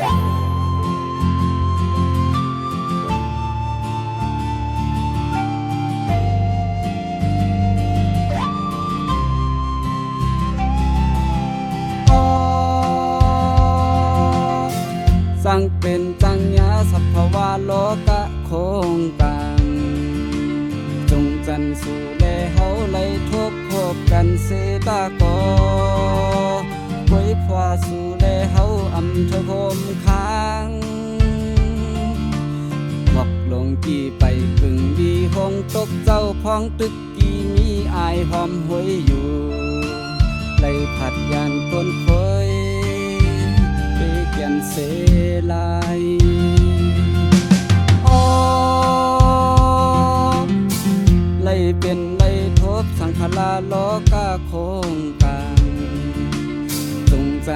สั่งเป็นจังยาสัพพวาโลกะโคงกังจงจันสู่แลเฮาไล่ทบพบกันเสตากอ คว้าสู่เลเฮาอำเธอคมค้างบอกลงกี่ไปกึ่งดีหงตกเจ้าพองตึกกี่มีอายหอมหวยอยู่ไล่ผัดยานต้นคอยไปเกียนเสลาย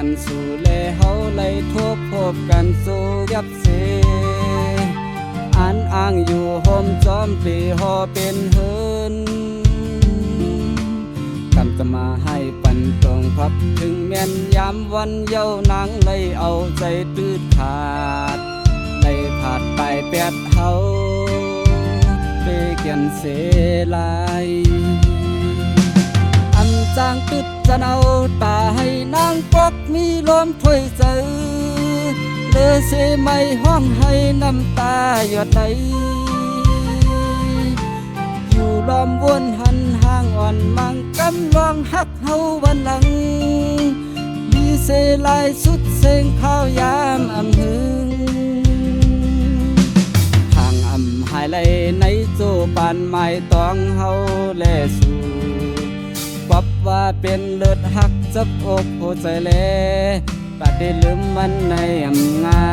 ันสู่แลเฮาไลทบพบกันสู่ยับเสอ่านอ้างอยู่โฮมจอมปลีหอเป็นเฮินกำจะมาให้ปันตรงพับถึงแม่นยามวันเย้านางเลยเอาใจตืดขาดเลยผาดไปแปดเฮาเปเกียนเสลายอันจางตึดจะเอาตา ปกมีลมถ้วยเจเลอเสไม่ห้องให้น้ำตาหยดไหลอยู่ล้อมวนหันห่างอ่อนมังกำลองหักเฮาวันหลังมีเสลายสุดเสงข้าวยามอำหึงห่างอำหายไหลในโจปานไม้ตองเฮาแลสู่ ปับว่าเป็นเลือดหักจับอกหัวใจแลตัดได้ลืมมันในอำง่าจ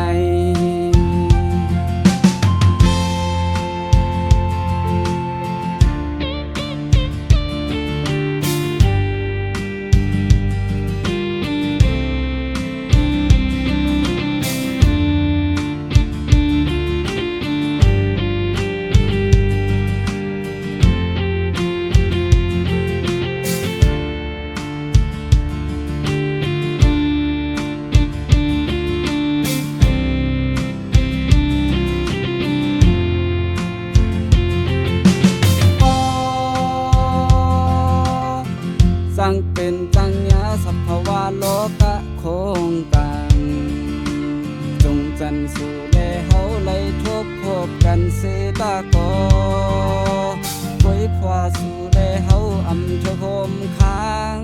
ันสู่แลเฮาไล่ทบพบกันเสตากอไว้พวาสู่แลเฮาอำเธอพมค้าง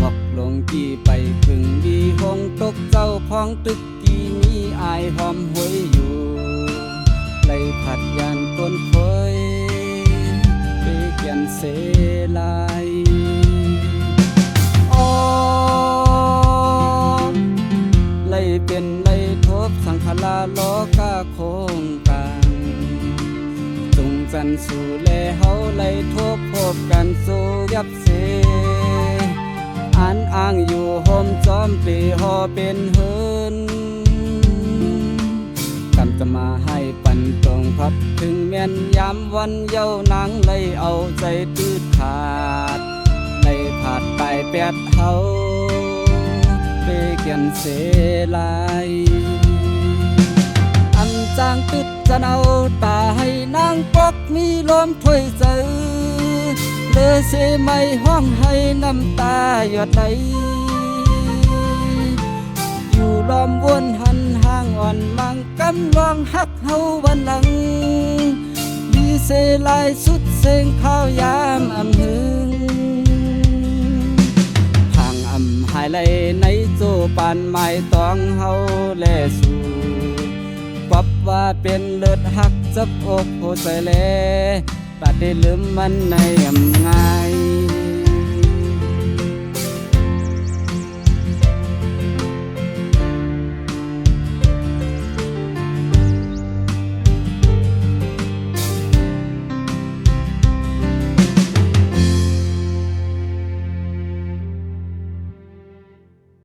บอกลงกี่ไปกึ่งดีหงตกเจ้าพองตึกกี่มีอายหอมหวยอยู่ไล่ผัดยานต้นคยไปเกียนเสลาันสู่แลเฮาไลทบพบกันสู่ยับเสอ่านอ้างอยู่โฮมจอมปลีหอเป็นเฮินกำจะมาให้ปันตรงพับถึงแม่นยามวันเย้านางเลยเอาใจตืดขาดเลยผาดไปแปดเฮาเปเกียนเสลาย จางตึดจะเอาตาให้นางปกมีลมถ้วยเจอเลอเสไม่ห้องให้น้ำตาหยดไหลอยู่ล้อมวนหันห่างอ่อนมังกำลองหักเฮาวันหลังดีเสลายสุดเสงข้าวยามอำหึงห่างอำหายไหลในโจปานไม้ตองเฮาแลสู่ ว่าเป็นเลือดหักจับอกหัวใจแลตัดได้ลืมมันในอำง่าย